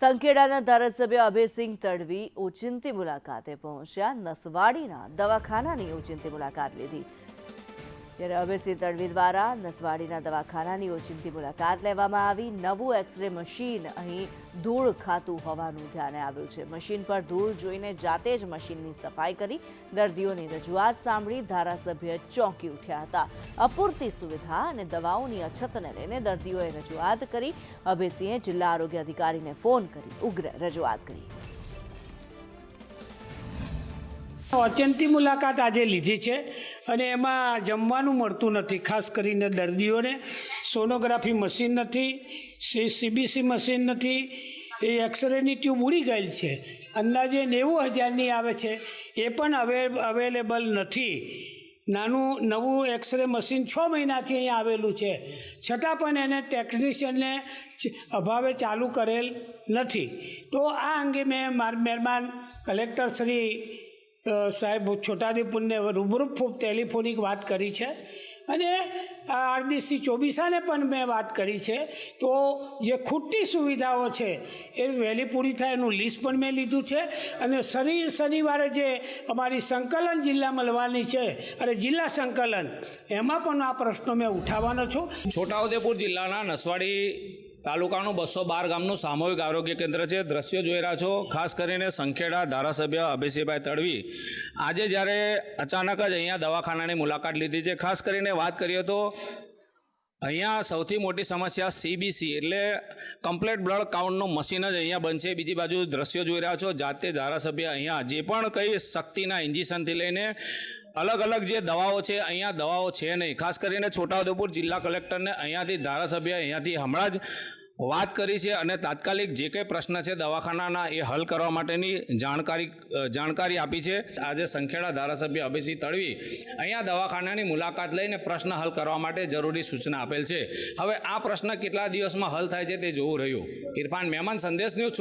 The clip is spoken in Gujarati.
સંખેડાના ધારાસભ્ય અભયસિંહ તડવી ઓચિંતી મુલાકાતે પહોંચ્યા. નસવાડીના દવાખાનાની ઓચિંતી મુલાકાત લીધી. ત્યારે અભયસિંહ તડવી દ્વારા નસવાડીના દવાખાનાની ઓચિંતી મુલાકાત લેવામાં આવી. નવું એક્સરે મશીન અહીં ધૂળ ખાતું હોવાનું ધ્યાને આવ્યું છે. મશીન પર ધૂળ જોઈને જાતે જ મશીનની સફાઈ કરી દર્દીઓની રજૂઆત સાંભળી ધારાસભ્ય ચોંકી ઉઠ્યા હતા. અપૂરતી સુવિધા અને દવાઓની અછતને લઈને દર્દીઓએ રજૂઆત કરી. અભયસિંહે જિલ્લા આરોગ્ય અધિકારીને ફોન કરી ઉગ્ર રજૂઆત કરી. અત્યંતી મુલાકાત આજે લીધી છે અને એમાં જમવાનું મળતું નથી, ખાસ કરીને દર્દીઓને. સોનોગ્રાફી મશીન નથી, સી સીબીસી મશીન નથી, એ એક્સરેની ટ્યુબ ઉડી ગયેલ છે. અંદાજે નેવું હજારની આવે છે. એ પણ હવે અવેલેબલ નથી. નાનું, નવું એક્સરે મશીન છ મહિનાથી અહીંયા આવેલું છે. છતાં પણ એને ટેકનિશિયનને અભાવે ચાલુ કરેલ નથી. તો આ અંગે મેં માર મહેરબાન કલેક્ટર શ્રી સાહેબ, છોટાઉદેપુરને રૂબરૂ ટેલિફોનિક વાત કરી છે. અને આરડીસી ચોબીસાને પણ મેં વાત કરી છે. તો જે ખૂટતી સુવિધાઓ છે, એ વહેલી પૂરી થાય એનું લિસ્ટ પણ મેં લીધું છે. અને શનિ, શનિવારે જે અમારી સંકલન જિલ્લા મળવાની છે, અને જિલ્લા સંકલન, એમાં પણ આ પ્રશ્નો મેં ઉઠાવવાનો છું. છોટાઉદેપુર જિલ્લાના નસવાડી તાલુકાનું બસો બાર ગામનું સામૂહિક આરોગ્ય કેન્દ્ર છે. દ્રશ્યો જોઈ રહ્યા છો. ખાસ કરીને સંખેડા ધારાસભ્ય અભિષેકભાઈ તડવી. આજે જ્યારે અચાનક જ અહીંયા દવાખાનાની મુલાકાત લીધી છે. ખાસ કરીને વાત કરીએ તો અહીંયા સૌથી મોટી સમસ્યા સીબીસી એટલે કમ્પ્લેટ બ્લડ કાઉન્ટનું મશીન જ અહીંયા બનશે બીજી બાજુ દ્રશ્યો જોઈ રહ્યા છો. જાતે ધારાસભ્ય અહીંયા જે પણ કંઈ શક્તિના ઇન્જેક્શનથી લઈને અલગ અલગ જે દવાઓ છે, અહીંયા દવાઓ છે નહીં. ખાસ કરીને છોટાઉદેપુર જિલ્લા કલેક્ટરને અહીંયાથી ધારાસભ્ય અહીંયાથી હમણાં જ વાત કરી છે અને તાત્કાલિક જે કંઈ પ્રશ્ન છે દવાખાનાના એ હલ કરવા માટેની જાણકારી જાણકારી આપી છે. આજે સંખેડા ધારાસભ્ય અભિસિંહ તળવી અહીંયા દવાખાનાની મુલાકાત લઈને પ્રશ્ન હલ કરવા માટે જરૂરી સૂચના આપેલ છે. હવે આ પ્રશ્ન કેટલા દિવસમાં હલ થાય છે તે જોવું રહ્યું. ઇરફાન, મહેમાન, સંદેશ ન્યૂઝ